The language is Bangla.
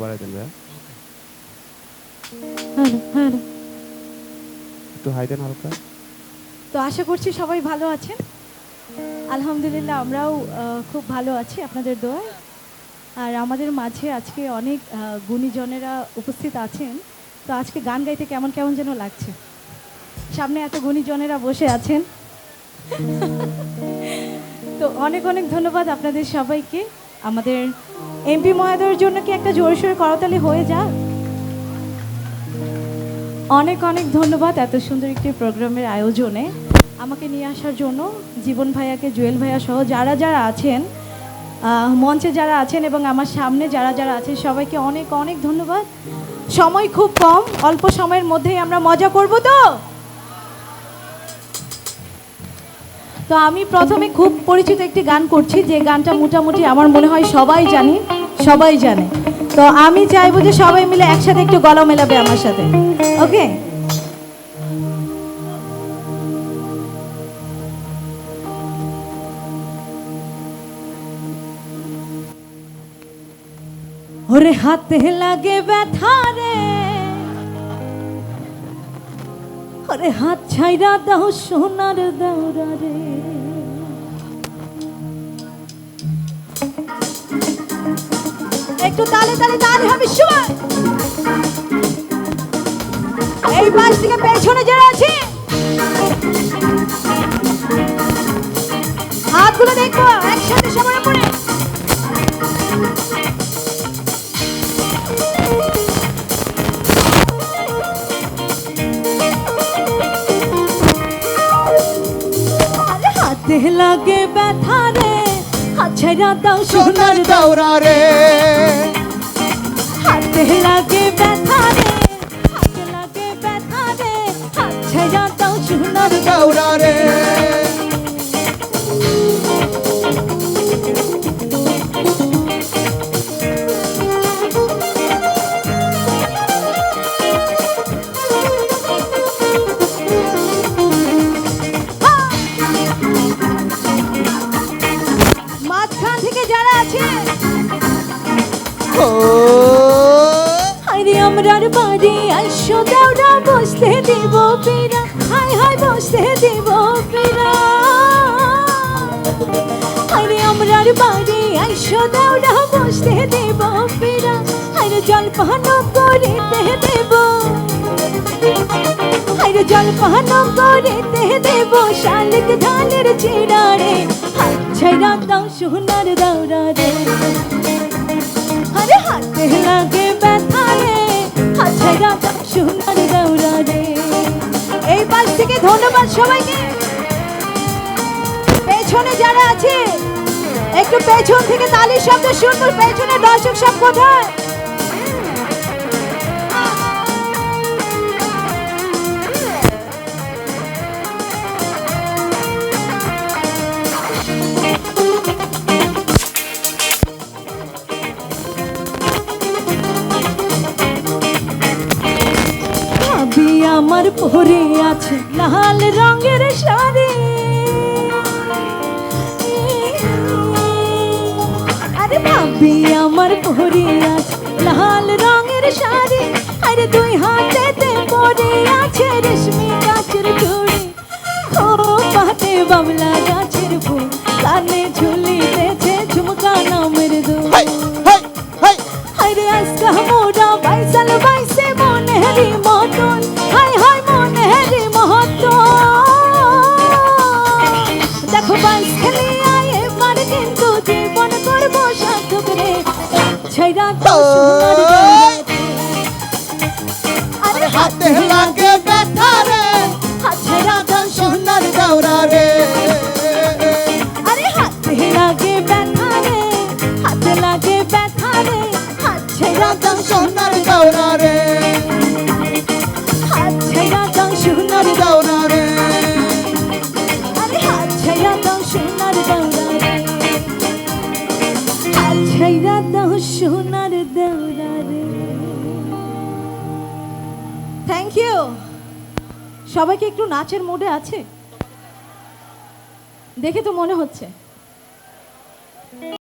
বাড়াই দেন ভাইয়া। একটু হাই দেন হালকা। তো আশা করছি সবাই ভালো আছেন। আলহামদুলিল্লাহ আমরাও খুব ভালো আছি আপনাদের দোয়ায়। আর আমাদের মাঝে আজকে অনেক গুণীজনেরা উপস্থিত আছেন। তো আজকে গান গাইতে কেমন কেমন যেন লাগছে। সামনে এত গুণীজনেরা বসে আছেন। তো অনেক অনেক ধন্যবাদ আপনাদের সবাইকে। আমাদের এমপি মহোদয়ের জন্য কি একটা জোরে সোরে করতালি হয়ে যাক? অনেক অনেক ধন্যবাদ এত সুন্দর একটি প্রোগ্রামের আয়োজনে। আমাকে নিয়ে আসার জন্য জীবন ভাইয়াকে, জুয়েল ভাইয়া সহ যারা যারা আছেন মঞ্চে যারা আছেন এবং আমার সামনে যারা যারা আছেন, সবাইকে অনেক অনেক ধন্যবাদ। সময় খুব কম, অল্প সময়ের মধ্যেই আমরা মজা করব তো? তো আমি প্রথমে খুব পরিচিত একটি গান করছি, যে গানটা মোটামুটি আমার মনে হয় সবাই জানি, সবাই জানে। তো আমি চাইব যে সবাই মিলে একসাথে একটু গলা মেলাবে আমার সাথে, ওকে? ওরে হাতে লাগে ব্যথা রে। ওরে হাত ছাইরা দাও সোনার দাওরা রে। একটু তালে তালে তালে হবে, সময়। এই পাশ থেকে পেছনে যারা আছে। আরে হাতে লাগে ব্যথা রে হাত ছাইরা দাও সোনার দাও দাওরা রে হাতে লাগে ব্যথা রে হাতে লাগে ব্যথা রে হাত ছাইরা দাও সোনার দাও হাইরে আমরার বাড়ি আইসো দাওরা, বসতে দিব পেরা হাই হাই বসতে দিব পেরা হাইরে আমরার বাড়ি আইসো দাওরা, বসতে দিব পেরা হাইরে জল পাহানো করে দেব। হাইরে জল পাহানো করে দেব। শালিক ধানের চিড়ারে হাত ছাইরা দাও সোনার দাওরা রে। এই পাশ থেকে ধন্যবাদ সবাইকে। পেছনে যারা আছে, একটু পেছন থেকে তালির শব্দ সুন্দর পেছনে দর্শক সব কোথায়? আমার পরে আছে লাল রঙের শাড়ি। আরে ভাবি আমার পরে আছে লাল রঙের শাড়ি। আরে দুই হাতেতে পরে আছে রেশমি গাছের চুড়ি। ও পাতে বাবলা গাছের ফুল কানে ঝুলিতেছে ঝুমকা নামের দুল। হাই হাই আজকা মোরা বাইসাল গায়ে। আরে হাতে লাগে ব্যথা রে। হাতে দাও সোনার দৌড়া রে। আরে হাতে লাগে ব্যথা রে। হাতে লাগে ব্যথা রে। হাতে সোনার দৌড়া রে। ইউ সবাইকে একটু নাচের মোডে আছে? দেখে তো মনে হচ্ছে।